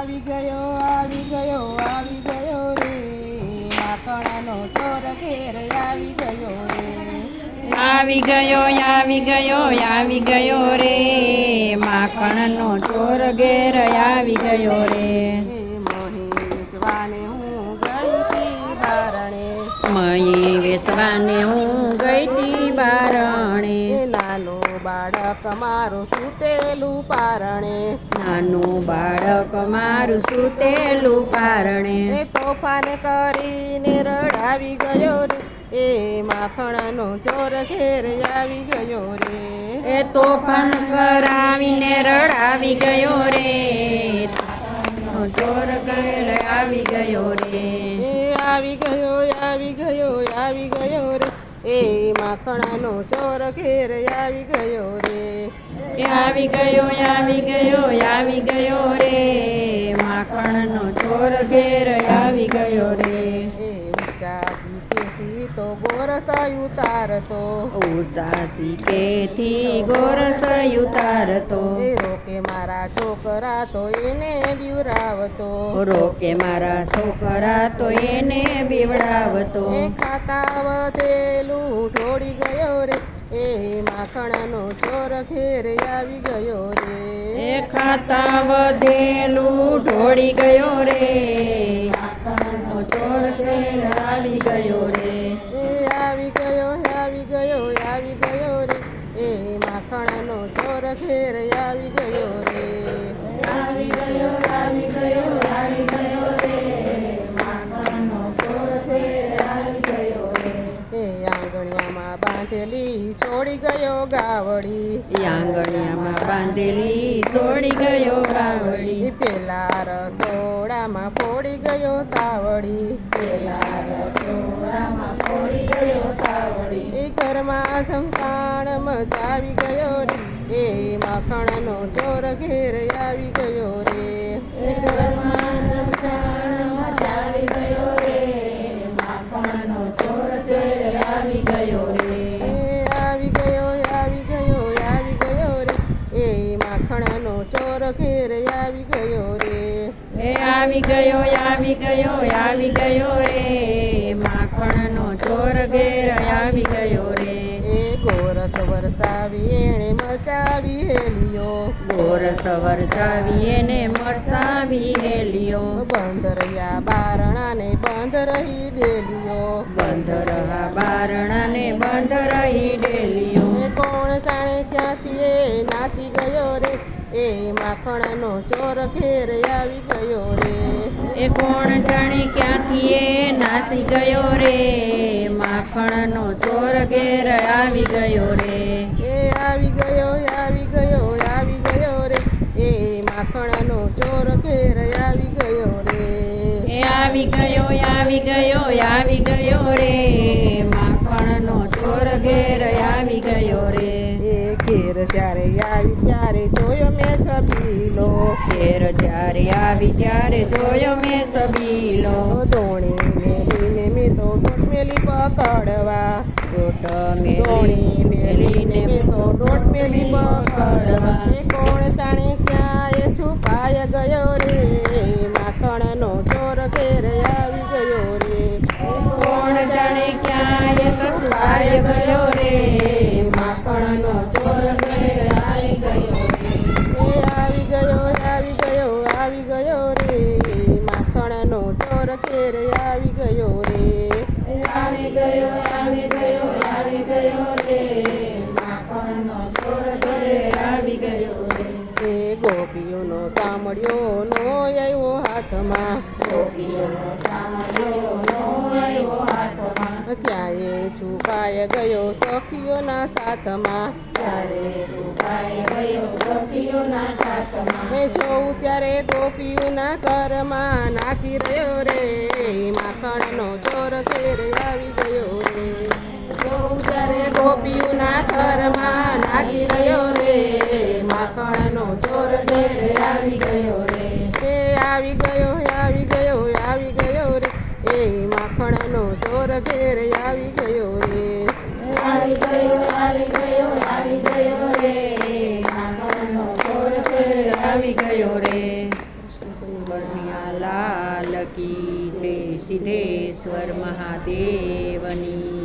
આવી ગયો આવી ગયો આવી ગયો રે. માખણનો ચોર ઘેર આવી ગયો રે. આવી ગયો આવી ગયો આવી ગયો રે. માખણનો ચોર ઘેર આવી ગયો રે. વેચવાને હું ગઈ તી બારણે. મહી વેસવાને હું ગઈ તી નાનો બાળક મારું સૂતેલું પારણે. નાનું બાળક મારું સૂતેલું પારણે. એ તોફાન કરીને રડાવી ગયો રે. એ માખણનો ચોર ઘેર આવી ગયો રે. એ તોફાન કરાવીને રડાવી ગયો રે. ચોર ઘેર આવી ગયો રે. એ આવી ગયો આવી ગયો આવી ગયો રે. એ માખણાનો ચોર ઘેર આવી ગયો રે. આવી ગયો આવી ગયો આવી ગયો રે. માખણનો ચોર ઘેર ઉતારતો ઉસાસી કેથી ગોરસ ઉતારતો રોકે મારા છોકરા તો એને બીવરાવતો રોકે મારા છોકરા તો એને બીવડાવતો. ખાતા વધેલું ઢોળી ગયો રે. એ માખણાનો ચોર ઘેર આવી ગયો રે. એ ખાતા વધેલું ઢોળી ગયો રે. માખણનો ચોર ઘેર આવી ગયો રે. ઘેર આવી ગયો રે. આવી ગયો આવી ગયો આવી ગયો રે. માખણનો સોર ઘેર આવી ગયો રે. એ આંગણિયામાં બાંધેલી છોડી ગયો ગાવડી. આંગણિયામાં બાંધેલી છોડી ગયો ગાવડી. પેલા રસોડામાં ફોડી ગયો તાવડી. પેલા રસોડામાં ફોડી ગયો તાવડી. એ ઘરમાં ધમકાણ મચાવી ગયો રે. એ માખણનો ચોર ઘેર આવી ગયો રે. આવી ગયો આવી ગયો આવી ગયો રે. એ માખણનો ચોર ઘેર આવી ગયો રે. એ આવી ગયો આવી ગયો આવી ગયો રે. માખણનો ચોર ઘેર એણે હેલિયો ગોર સવર ચાવીએ ને મરસાવી હેલિયો બંધ રહ્યા બારણાને બંધ રહી ડેલિયો બંધ રહા બારણાને બંધ રહી ડેલિયો કોણ જાણે ક્યાંથી એ નાસી ગયો રે? એ માખણનો ચોર ઘેર આવી ગયો રે. એ કોણ જાણે ક્યાંથી એ નાસી ગયો રે? માખણનો ચોર ઘેર આવી ગયો રે. આવી ગયો આવી ગયો આવી ગયો રે. એ માખણનો ચોર ઘેર આવી ગયો રે. એ આવી ગયો આવી ગયો આવી ગયો રે. માખણનો ચોર ઘેર આવી ગયો રે. એ ઘેર જ્યારે આવી ત્યારે જોયો મેં છબીલો. ઘેર જ્યારે આવી ત્યારે જોયો મેં છબીલો. ધોણી મેલીને મેં તો દોટ પકડવા. દોટ દોણી મેલીને મેં તો દોટ મેલી પકડવા. એ કોણ જાણે ક્યાં એ છુપાય ગયો રે? માખણનો ચોર ઘેર આવી ગયો રે. કોણ જાણે ક્યાં એ કસુરાય ગયો રે? માખણનો ચોર ઘેર આવી ગયો રે. એ આવી ગયો આવી ગયો આવી ગયો રે. માખણનો ચોર ઘેર આવી ગોપીઓનો સામળ્યો નો આવ્યો હાથમાં. ક્યાંય છુપાય ગયો સખીઓના સાથમાં. એ જોઉં ત્યારે ગોપીઓના ઘરમાં નાચી રહ્યો રે. માખણનો ચોર ઘેર આવી ગયો રે. જોઉં ત્યારે ગોપીઓના ઘરમાં નાચી રહ્યો રે, માખણનો ચોર ઘેર આવી ગયો રે. એ આવી ગયો આવી ગયો આવી ગયો રે. એ માખણનો ચોર ઘેર આવી ગયો રે. આવી ગયો આવી ગયો આવી ગયો રે. લાલ કી જય સિદ્ધેશ્વર મહાદેવની.